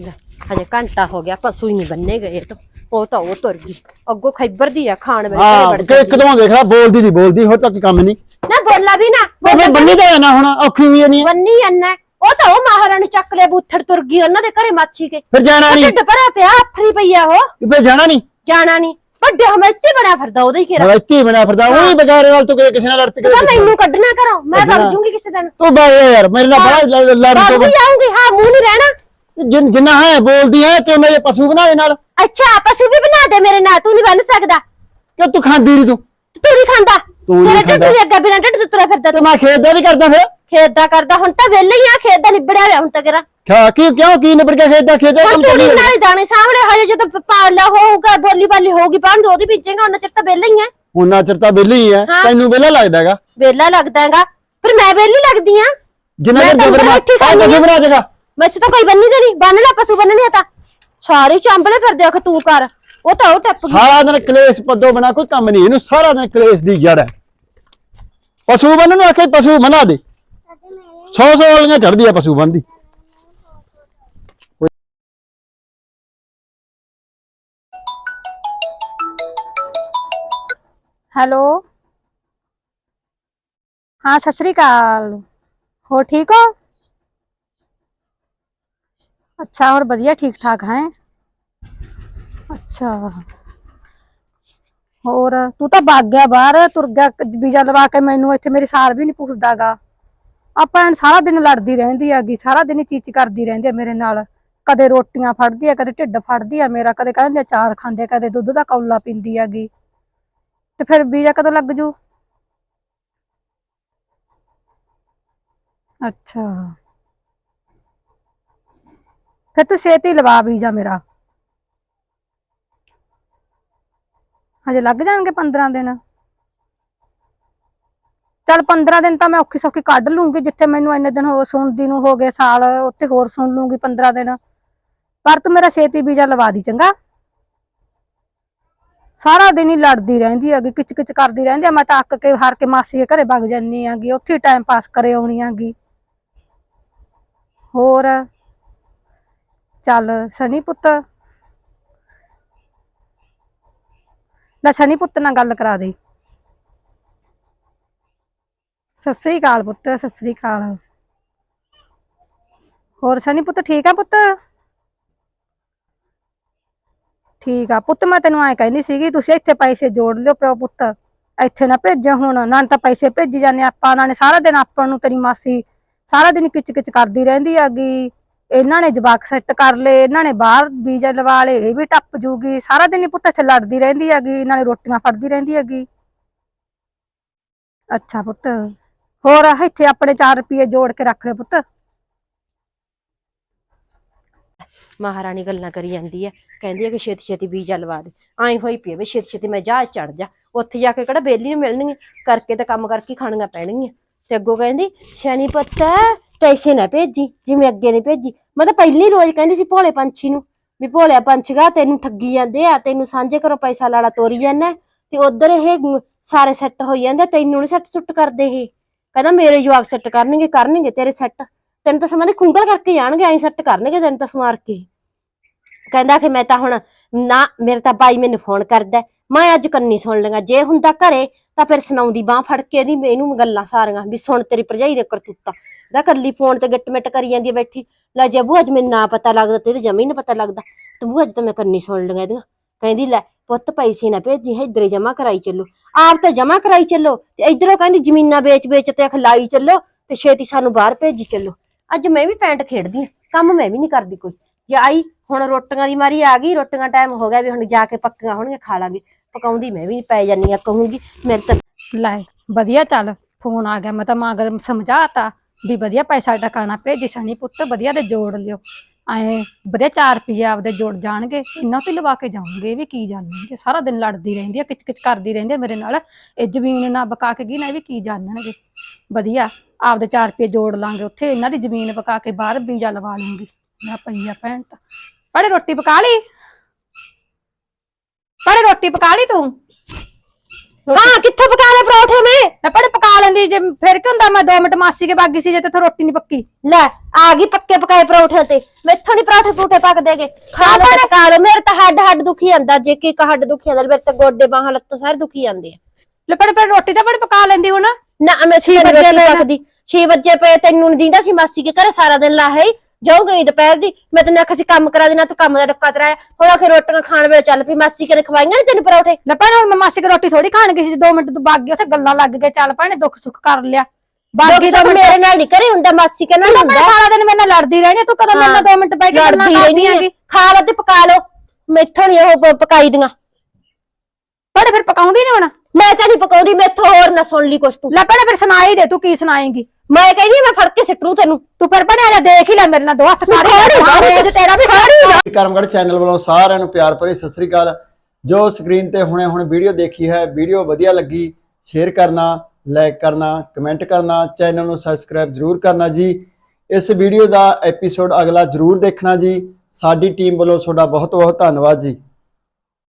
ਲੈ, ਹਜੇ ਘੰਟਾ ਹੋ ਗਿਆ ਪਸ਼ੂ ਹੀ ਨਹੀਂ ਬੰਨੇ ਗਏ ਤਾਂ। ਉਹ ਤਾਂ ਉਹ ਤੁਰ ਗਈ। ਅੱਗੋਂ ਖੈਬਰ ਦੀ ਆ ਖਾਣ ਵੇਲੇ ਘਰੇ ਹਾਂ ਵੜ ਕਿ ਜਾਂਦੀ। ਇੱਕਦਮ ਦੇਖ ਲੈ ਬੋਲਦੀ ਦੀ ਬੋਲਦੀ ਹੋਰ ਤਾਂ ਕੋਈ ਕੰਮ ਨਹੀਂ। ਨਾ ਬੋਲਾ ਵੀ ਨਾ। ਉਹ ਫਿਰ ਬੰਨੀ ਤਾਂ ਨਾ। ਹੁਣ ਔਖੀ ਵੀ ਨਹੀਂ ਬੰਨੀ ਅੰਨਾ ਉਹ ਤਾਂ ਉਹ ਮਹਾਰਾਣੀ ਚੱਕ ਲਿਆ ਬੂਥੜ ਤੁਰ ਗਈ ਉਹਨਾਂ ਦੇ ਘਰੇ ਮਾਛੀ ਕੇ ਫਿਰ ਜਾਣਾ ਨਹੀਂ। ਢਿੱਡ ਭਰਿਆ ਪਿਆ ਆਫਰੀ ਪਈ ਆ ਉਹ। ਫਿਰ ਜਾਣਾ ਨਹੀਂ। ਜਾਣਾ ਨਹੀਂ। ਵੱਡੇ ਹਮੇਤੀ ਬੜਾ ਫਿਰਦਾ ਉਹਦੇ ਹੀ ਕਿਰਾ ਰਵਾਇਤੀ ਬਣਾ ਫਿਰਦਾ ਉਹੀ ਬਗਾਰੇ ਨਾਲ ਤੂੰ ਕਿਸੇ ਨਾਲ ਲੜ ਪਈ ਤਾਂ ਮੈਨੂੰ ਕੱਢਣਾ ਕਰੋ ਮੈਂ। ਵਗ ਜੂੰਗੀ ਕਿਸੇ ਦਿਨ। ਤੂੰ ਬਾਈ ਯਾਰ ਮੇਰੇ ਨਾਲ ਬੜਾ ਲੜ- ਤੋਂ ਵੀ ਆਉਂਗੀ ਹਾਂ ਮੂੰਹ ਨਹੀਂ ਰਹਿਣਾ। ਜਿੰਨ ਜਿੰਨਾ ਹੈ ਬੋਲਦੀ ਹੈ ਤੇ ਮੇਰੇ ਪਸ਼ੂ ਬਣਾ ਦੇ ਨਾਲ। ਅੱਛਾ ਪਸ਼ੂ ਵੀ ਬਣਾ ਦੇ ਮੇਰੇ ਨਾਲ ਤੂੰ ਨਹੀਂ ਬਣ ਸਕਦਾ। ਕਿ ਤੂੰ ਖਾਂਦੀ ਨਹੀਂ ਤੂੰ? ਤੂੰ ਨਹੀਂ ਖਾਂਦਾ। ਤੂੰ ਨੀ ਤੇਰੇ ਢਿੱਡ ਖਾਂਦਾ। ਦੇ ਅੱਗੇ ਬਿਨਾਂ ਢਿੱਡ ਤੋਂ ਤੁਰਿਆ ਫਿਰਦਾ ਤੇ ਤੂੰ। ਮੈਂ ਖੇਤ ਦਾ ਵੀ ਕਰਦਾ ਫਿਰ। ਖੇਤ ਦਾ ਕਰਦਾ। ਹੁਣ ਤਾਂ ਵਿਹਲੇ ਹੀ ਆ ਖੇਤ ਦਾ ਨਿਬੜਿਆ ਹੋਇਆ ਹੁਣ ਤਾਂ ਕਿਰਾ ਖਾ ਕੀ ਕਿਉਂ ਕੀ ਨਿਬੜ ਗਿਆ ਖੇਤ ਦਾ? ਖੇਤ ਦਾ ਹੁਣ ਕੰਮ ਤੂੰ ਚੱਲੀ ਨਾਲ ਦਾਣੇ ਸਾਹਮਣੇ ਹਜੇ ਜਦੋਂ ਪਾਲਾ ਹੋਊਗਾ ਬੋਲੀ ਬਾਲੀ ਹੋਊਗੀ ਬੰਦ ਉਹਦੀ ਬੀਜੇਗਾ ਉਹਨਾਂ ਚਿਰ ਤਾਂ ਵਿਹਲੇ ਹੀ ਆ। ਉਹਨਾਂ ਚਿਰ ਤਾਂ ਵਿਹਲੀ ਹੈ ਹਾਂ। ਤੈਨੂੰ ਵਿਹਲਾ ਲੱਗਦਾ ਹੈਗਾ। ਵਿਹਲਾ ਲੱਗਦਾ ਹੈਗਾ। ਫਿਰ ਮੈਂ ਵਿਹਲੀ ਲੱਗਦੀ ਆ। ਜਿੰਨਾ ਮੈਂ ਚਿਰ ਤਾਂ ਜਬਰ ਮਾਰ ਇੱਥੇ ਆ। ਖਾਂਦੀ ਵਿੱਚ ਤਾਂ ਕੋਈ ਬੰਨੀ ਨਹੀਂ। ਬੰਨ ਲੈ ਪਸ਼ੂ ਬੰਨਣੇ ਆ ਤਾਂ। ਸਾਰੇ ਚਾਂਬਲੇ ਫਿਰਦੇ ਆ ਕਿ ਤੂੰ ਕਰ। ਉਹ ਤਾਂ ਉਹ ਟੱਪ ਗਈ। ਸਾਰਾ ਦਿਨ ਕਲੇਸ਼ ਪੱਦੋ ਬਣਾ ਕੋਈ ਕੰਮ ਨਹੀਂ। ਇਹਨੂੰ ਸਾਰਾ ਦਿਨ ਕਲੇਸ਼ ਦੀ ਜੜ ਹੈ। ਪਸ਼ੂ ਬੰਨਣ ਨੂੰ ਆਖੇ ਪਸ਼ੂ ਬਣਾ ਦੇ। ਸੌ ਸੌ ਵਾਲੀਆਂ ਚੜਦੀ ਆ ਪਸ਼ੂ ਬੰਦੀ ਹੈਲੋ। ਹਾਂ ਸਤਿ ਸ੍ਰੀ ਅਕਾਲ। ਹੋ ਠੀਕ ਹੋ? ਅੱਛਾ ਹੋਰ ਵਧੀਆ ਠੀਕ ਠਾਕ ਹੈ? ਅੱਛਾ। ਹੋਰ, ਤੂੰ ਤਾਂ ਭੱਗ ਗਿਆ ਬਾਹਰ, ਤੁਰ ਗਿਆ, ਵੀਜ਼ਾ ਲਵਾ ਕੇ ਮੈਨੂੰ ਇੱਥੇ ਮੇਰੀ ਸਾਰ ਵੀ ਨਹੀਂ ਪੁੱਛਦਾਗਾ। ਆ ਭੈਣ ਸਾਰਾ ਦਿਨ ਲੜਦੀ ਰਹਿੰਦੀ ਹੈਗੀ, ਸਾਰਾ ਦਿਨ ਚੀਚ ਕਰਦੀ ਰਹਿੰਦੀ ਹੈ ਮੇਰੇ ਨਾਲ। ਕਦੇ ਰੋਟੀਆਂ ਫੜਦੀ ਹੈ, ਕਦੇ ਢਿੱਡ ਫੜਦੀ ਆ ਮੇਰਾ, ਕਦੇ ਕਹਿੰਦੇ ਆ ਚਾਰ ਖਾਂਦੇ ਕਦੇ ਦੁੱਧ ਦਾ ਕੌਲਾ ਪੀਂਦੀ ਹੈਗੀ। ਤੇ ਫਿਰ ਵੀਜ਼ਾ ਕਦੋਂ ਲੱਗ ਜੂ? ਅੱਛਾ। ਫਿਰ ਤੂੰ ਛੇਤੀ ਲਵਾ ਵੀਜ਼ਾ ਮੇਰਾ। ਹਜੇ ਲੱਗ ਜਾਣਗੇ 15 ਦਿਨ। ਚੱਲ 15 ਦਿਨ ਤਾਂ ਮੈਂ ਔਖੀ ਸੌਖੀ ਕੱਢ ਲੂੰਗੀ, ਜਿੱਥੇ ਮੈਨੂੰ ਇੰਨੇ ਦਿਨ ਹੋ ਸੁਣਦੀ ਨੂੰ ਹੋ ਗਏ ਸਾਲ, ਉੱਥੇ ਹੋਰ ਸੁਣ ਲੂੰਗੀ 15 ਦਿਨ। ਪਰ ਤੂੰ ਮੇਰਾ ਛੇਤੀ ਵੀਜ਼ਾ ਲਵਾ ਦੀ ਚੰਗਾ। ਸਾਰਾ ਦਿਨ ਹੀ ਲੜਦੀ ਰਹਿੰਦੀ ਹੈਗੀ ਕਿਚ ਕਿਚ ਕਰਦੀ ਰਹਿੰਦੀ ਆ। ਮੈਂ ਤਾਂ ਅੱਕ ਕੇ ਹਾਰ ਕੇ ਮਾਸੀ ਦੇ ਘਰੇ ਵਗ ਜਾਂਦੀ ਆਂਗੀ ਉੱਥੇ ਟਾਈਮ ਪਾਸ ਕਰੇ ਆਉਣੀ ਆਂਗੀ ਹੋਰ, ਚੱਲ ਸਨੀ ਪੁੱਤ ਲੈ ਸਨੀ ਪੁੱਤ ਨਾਲ ਗੱਲ ਕਰਾ ਦੇ। ਸਤਿ ਸ੍ਰੀ ਅਕਾਲ ਪੁੱਤ ਸਤਿ ਸ੍ਰੀ ਅਕਾਲ ਹੋਰ ਸਨੀ ਪੁੱਤ ਠੀਕ ਆ ਪੁੱਤ? ਠੀਕ ਆ। ਪੁੱਤ ਮੈਂ ਤੈਨੂੰ ਐ ਕਹਿੰਦੀ ਸੀਗੀ, ਤੁਸੀਂ ਇੱਥੇ ਪੈਸੇ ਜੋੜ ਲਿਓ ਪਿਓ ਪੁੱਤ। ਇੱਥੇ ਨਾ ਭੇਜਿਆ ਹੁਣ, ਨਾ ਤਾਂ ਪੈਸੇ ਭੇਜੀ ਜਾਂਦੇ ਆਪਾਂ ਉਹਨਾਂ ਨੇ ਸਾਰਾ ਦਿਨ ਆਪਾਂ ਨੂੰ ਤੇਰੀ ਮਾਸੀ ਸਾਰਾ ਦਿਨ ਕਿਚ ਕਿਚ ਕਰਦੀ ਰਹਿੰਦੀ ਹੈਗੀ। ਇਹਨਾਂ ਨੇ ਜਵਾਕ ਸੈੱਟ ਕਰ ਲਏ, ਇਹਨਾਂ ਨੇ ਬਾਹਰ ਵੀਜ਼ਾ ਲਵਾ ਲਏ, ਇਹ ਵੀ ਟੱਪ ਜੂਗੀ। ਸਾਰਾ ਦਿਨ ਹੀ ਪੁੱਤ ਇੱਥੇ ਲੜਦੀ ਰਹਿੰਦੀ ਹੈਗੀ, ਇਹਨਾਂ ਨੇ ਰੋਟੀਆਂ ਫੜਦੀ ਰਹਿੰਦੀ ਹੈਗੀ। ਅੱਛਾ ਪੁੱਤ, ਹੋਰ ਇੱਥੇ ਆਪਣੇ 4 ਰੁਪਏ ਜੋੜ ਕੇ ਰੱਖ ਲੈ ਪੁੱਤ। ਮਹਾਰਾਣੀ ਗੱਲਾਂ ਕਰੀ ਜਾਂਦੀ ਹੈ ਕਹਿੰਦੀ ਹੈ ਕਿ ਛੇਤੀ ਛੇਤੀ ਬੀਜਾ ਲਵਾ ਦੇ। ਆਈ ਹੋਈ ਪਈ ਵੀ ਛੇਤੀ ਛੇਤੀ ਮੈਂ ਜਹਾਜ਼ ਚੜ ਜਾ, ਉੱਥੇ ਜਾ ਕੇ ਕਿਹੜਾ ਬੇਲੀ ਨੂੰ ਮਿਲਣਗੇ ਕਰਕੇ ਤਾਂ ਕੰਮ ਕਰਕੇ ਖਾਣੀਆਂ ਪੈਣਗੀਆਂ। ਤੇ ਅੱਗੋਂ ਕਹਿੰਦੀ, ਸ਼ਨੀ ਪੁੱਤ ਪੈਸੇ ਨਾ ਭੇਜੀ, ਜਿਵੇਂ ਅੱਗੇ ਨਹੀਂ ਭੇਜੀ। ਮੈਂ ਤਾਂ ਪਹਿਲੀ ਰੋਜ਼ ਕਹਿੰਦੀ ਸੀ ਭੋਲੇ ਪੰਛੀ ਨੂੰ ਵੀ ਭੋਲਿਆ ਪੰਛੀਗਾ ਤੈਨੂੰ ਠੱਗੀ ਜਾਂਦੇ ਆ, ਤੈਨੂੰ ਸਾਂਝੇ ਕਰੋ ਪੈਸਾ ਲਾਲਾ ਤੋਰੀ ਜਾਂਦਾ ਤੇ ਉਧਰ ਇਹ ਸਾਰੇ ਸੈੱਟ ਹੋਈ ਜਾਂਦੇ ਤੈਨੂੰ ਨਹੀਂ ਸੈੱਟ ਸੁੱਟ ਕਰਦੇ ਇਹ। ਕਹਿੰਦਾ ਮੇਰੇ ਜਵਾਕ ਸੈੱਟ ਕਰਨਗੇ ਕਰਨਗੇ ਤੇਰੇ ਸੈੱਟ। ਤੈਨੂੰ ਤਾਂ ਸਮਾਂ ਦੇ ਖੁੰਗਲ ਕਰਕੇ ਜਾਣਗੇ, ਐਂ ਸੈੱਟ ਕਰਨਗੇ ਤੈਨੂੰ ਤਾਂ ਸਮਾਰ ਕੇ। ਕਹਿੰਦਾ ਕਿ ਮੈਂ ਤਾਂ ਹੁਣ, ਨਾ, ਮੇਰੇ ਤਾਂ ਬਾਈ ਮੈਨੂੰ ਫੋਨ ਕਰਦਾ ਮੈਂ ਅੱਜ ਕੰਨੀ ਸੁਣ ਲਗਾ ਜੇ ਹੁੰਦਾ ਘਰੇ ਤਾਂ ਫਿਰ ਸੁਣਾਉਂਦੀ ਬਾਹ ਫੜ ਕੇ ਇਹਦੀ, ਇਹਨੂੰ ਗੱਲਾਂ ਸਾਰੀਆਂ ਵੀ ਸੁਣ ਤੇਰੀ ਭਰਜਾਈ ਦੇ ਕਰਤੂਤਾ। ਦਾ ਕੱਲੀ ਫੋਨ ਤੇ ਗਿੱਟ ਮਿੱਟ ਕਰੀ ਜਾਂਦੀ ਹੈ ਬੈਠੀ। ਲੈ ਜੇ ਬੂ ਅੱਜ ਮੈਨੂੰ ਨਾ ਪਤਾ ਲੱਗਦਾ, ਤੇ ਜਮੀ ਨਾ ਪਤਾ ਲੱਗਦਾ। ਤੇ ਬੂ ਅੱਜ ਤਾਂ ਮੈਂ ਕੰਨੀ ਸੁਣ ਲਈਆਂ ਇਹਦੀਆਂ। ਕਹਿੰਦੀ, ਲੈ ਪੁੱਤ ਪੈਸੇ ਨਾ ਭੇਜੀ ਹੈ ਇਧਰੇ ਜਮਾ ਕਰਾਈ ਚੱਲੋ। ਆਪ ਤਾਂ ਜਮਾ ਕਰਾਈ ਚੱਲੋ, ਤੇ ਇਧਰੋਂ ਕਹਿੰਦੀ ਜ਼ਮੀਨਾਂ ਵੇਚ ਵੇਚ ਤੇ ਖਲਾਈ ਚੱਲੋ, ਤੇ ਛੇਤੀ ਸਾਨੂੰ ਬਾਹਰ ਭੇਜੀ ਚੱਲੋ। ਅੱਜ ਮੈਂ ਵੀ ਪੈਂਟ ਖੇਡਦੀ ਹਾਂ ਕੰਮ ਮੈਂ ਵੀ ਨਹੀਂ ਕਰਦੀ ਕੋਈ। ਜੇ ਆਈ, ਹੁਣ ਰੋਟੀਆਂ ਦੀ ਮਾਰੀ ਆ ਗਈ, ਰੋਟੀਆਂ ਟਾਈਮ ਹੋ ਗਿਆ ਵੀ ਹੁਣ ਜਾ ਕੇ ਪੱਕੀਆਂ ਹੋਣਗੀਆਂ, ਖਾ ਲਾਂਗੇ। ਪਕਾਉਂਦੀ ਮੈਂ ਵੀ ਪੈ ਜਾਨੀ ਆ, ਕਹੂੰਗੀ, ਮੇਰੇ ਤਾਂ ਲੈ, ਵਧੀਆ ਚੱਲ, ਫੋਨ ਆ ਗਿਆ, ਮੈਂ ਤਾਂ ਮਾਗਰ ਸਮਝਾਤਾ। ਵੀ ਵਧੀਆ ਪੈਸਾ ਟਕਾਣਾ ਭੇਜੀ ਸਣੀ ਪੁੱਤ, ਵਧੀਆ ਦੇ ਜੋੜ ਲਿਓ। ਐ ਵਧੀਆ 4 ਰੁਪਏ ਆਪਦੇ ਜੋੜ ਜਾਣਗੇ ਇਹਨਾਂ ਤੇ ਲਵਾ ਕੇ ਜਾਉਂਗੇ ਵੀ ਕੀ ਜਾਣਗੇ ਸਾਰਾ ਦਿਨ ਲੜਦੀ ਰਹਿੰਦੀ ਆ, ਕਿਚਕਿਚ ਕਰਦੀ ਰਹਿੰਦੀ ਆ ਮੇਰੇ ਨਾਲ। ਇਹ ਜ਼ਮੀਨ ਨਾ ਬਕਾ ਕੇ ਗਈ ਨਾ ਇਹ ਵੀ ਕੀ ਜਾਣਨਗੇ। ਵਧੀਆ, ਆਪਦੇ 4 ਰੁਪਏ ਜੋੜ ਲਾਂਗੇ ਉੱਥੇ, ਇਹਨਾਂ ਦੀ ਜ਼ਮੀਨ ਬਕਾ ਕੇ ਬਾਹਰ ਬੀਜਾ ਲਵਾ ਲੂੰਗੀ। ਮੈਂ ਪਈ ਆ ਭੈਣ ਤਾਂ। ਪੜੇ ਰੋਟੀ ਪਕਾ ਲਈ? ਪੜੇ ਰੋਟੀ ਪਕਾ ਲਈ ਤੂੰ? ਹਾਂ ਕਿੱਥੋਂ ਪਕਾ ਲੈ ਪਰੌਠੇ ਮੈਂ? ਮੈਂ ਪੜੇ ਪਕਾ ਲੈਂਦੀ ਜੇ ਫਿਰ ਕੀ ਹੁੰਦਾ? ਮੈਂ 2 ਮਿੰਟ ਮਾਸੀ ਕੇ ਬਾਗੀ ਸੀ ਜੇ ਤੇ ਰੋਟੀ ਨਹੀਂ ਪੱਕੀ। ਲੈ ਆ ਗਈ ਪੱਕੇ ਪਕਾਏ ਪਰੌਠੇ ਤੇ। ਮੈਥੋਂ ਨਹੀਂ ਪਰੌਠੇ ਪੂਠੇ ਪੱਕ ਦੇਗੇ। ਖਾ ਤੇ ਪਕਾ ਲਓ। ਮੇਰੇ ਤਾਂ ਹੱਡ ਹੱਡ ਦੁਖੀ ਜਾਂਦਾ। ਜੇ ਕਿ ਇੱਕ ਹੱਡ ਦੁਖੀ ਜਾਂਦਾ ਮੇਰੇ ਤਾਂ ਗੋਡੇ ਬਾਹਾਂ ਲੱਤਾਂ ਸਾਰੇ ਦੁਖੀ ਜਾਂਦੇ ਆ। ਲੈ ਪੜੇ ਪੜੇ ਰੋਟੀ ਤਾਂ ਪੜੇ ਪਕਾ ਲੈਂਦੀ ਹੁਣ। ਨਾ ਮੈਂ 6 ਵਜੇ। ਪੱਕਦੀ। 6 ਵਜੇ ਪਏ ਤੈਨੂੰ ਨੀ ਦਿੰਦਾ ਸੀ ਮਾਸੀ ਕੇ ਘਰੇ ਸਾਰਾ ਦਿਨ ਲਾਹੇ। ਜਾਉ ਗਈ ਦੁਪਹਿਰ ਦੀ। ਮੈਂ ਤੈਨੂੰ ਆਖਿਆ ਸੀ ਕੰਮ ਕਰਾ ਦੇਣਾ ਤੂੰ ਕੰਮ ਦਾ ਡੱਕਾ ਤਰਾਇਆ। ਹੁਣ ਆਖੇ ਰੋਟੀਆਂ ਖਾਣ ਵੇਲੇ ਚੱਲ ਪਈ ਮਾਸੀ ਕੇ ਨੇ ਖਵਾਈਆਂ ਨੀ ਤੈਨੂੰ ਪਰੌਠੇ? ਲੈ ਭੈਣੇ ਹੁਣ ਮੈਂ ਮਾਸੀ ਕੇ ਰੋਟੀ ਥੋੜੀ ਖਾਣ ਗਈ ਸੀ 2 ਮਿੰਟ ਤੂੰ ਬਾਗੀ ਉੱਥੇ ਗੱਲਾਂ ਲੱਗ ਗਏ ਚੱਲ ਭੈਣੇ ਦੁੱਖ ਸੁੱਖ ਕਰ ਲਿਆ। ਬਾਗੀ ਬਾਕੀ ਤਾਂ ਤਾਂ ਮੇਰੇ ਨਾਲ ਨਹੀਂ ਕਰੇ ਹੁੰਦਾ ਮਾਸੀ ਕੇ ਨਾਲ ਮੈਂ ਹੁੰਦਾ। ਸਾਰਾ ਦਿਨ ਮੇਰੇ ਨਾਲ ਲੜਦੀ ਰਹਿਣੀ ਤੂੰ ਕਦੋਂ ਮੇਰੇ ਨਾਲ 2 ਮਿੰਟ ਬੈ ਕੇ ਗੱਲਾਂ ਕਰਦੀ ਹੈਗੀ? ਖਾ ਲਓ ਤੇ ਪਕਾ ਲਓ। ਮੈਥੋਂ ਨਹੀਂ ਉਹ ਪਕਾਈ ਦੀਆਂ। ਭੈਣੇ ਫਿਰ ਪਕਾਉਂਦੀ ਨਹੀਂ ਹੁਣ? ਮੈਂ ਤਾਂ ਨਹੀਂ ਪਕਾਉਂਦੀ ਮੈਥੋਂ ਹੋਰ ਨਾ ਸੁਣ ਲਈ ਕੁਛ ਤੂੰ। ਲੈ ਭੈਣੇ ਫਿਰ ਸੁਣਾਈ ਦੇ ਤੂੰ ਕੀ ਸੁਣਾਏਂਗੀ? ਮੈਂ ਕਹਿੰਦੀ ਮੈਂ ਫੜ ਕੇ ਸਿੱਟੂ ਤੈਨੂੰ। ਤੂੰ ਫਿਰ ਆ ਜਾ ਦੇਖ ਹੀ ਲੈ ਮੇਰੇ ਨਾਲ ਦੋ ਹੱਥ ਤੇਰਾ ਵੀ ਕਰਮਗੜ ਚੈਨਲ ਵੱਲੋਂ ਸਾਰਿਆਂ ਨੂੰ ਪਿਆਰ ਭਰੀ ਸਤਿ ਸ੍ਰੀ ਅਕਾਲ। ਜੋ ਸਕਰੀਨ ਤੇ ਹੁਣੇ ਹੁਣ ਵੀਡੀਓ ਦੇਖੀ ਹੈ ਵੀਡੀਓ ਵਧੀਆ ਲੱਗੀ ਸ਼ੇਅਰ ਕਰਨਾ ਲਾਈਕ ਕਰਨਾ ਕਮੈਂਟ ਕਰਨਾ ਚੈਨਲ ਨੂੰ ਸਬਸਕ੍ਰਾਈਬ ਜ਼ਰੂਰ ਕਰਨਾ ਜੀ। ਇਸ ਵੀਡੀਓ ਦਾ ਐਪੀਸੋਡ ਅਗਲਾ ਜ਼ਰੂਰ ਦੇਖਣਾ ਜੀ। ਸਾਡੀ ਟੀਮ ਵੱਲੋਂ ਤੁਹਾਡਾ ਬਹੁਤ ਬਹੁਤ ਧੰਨਵਾਦ ਜੀ।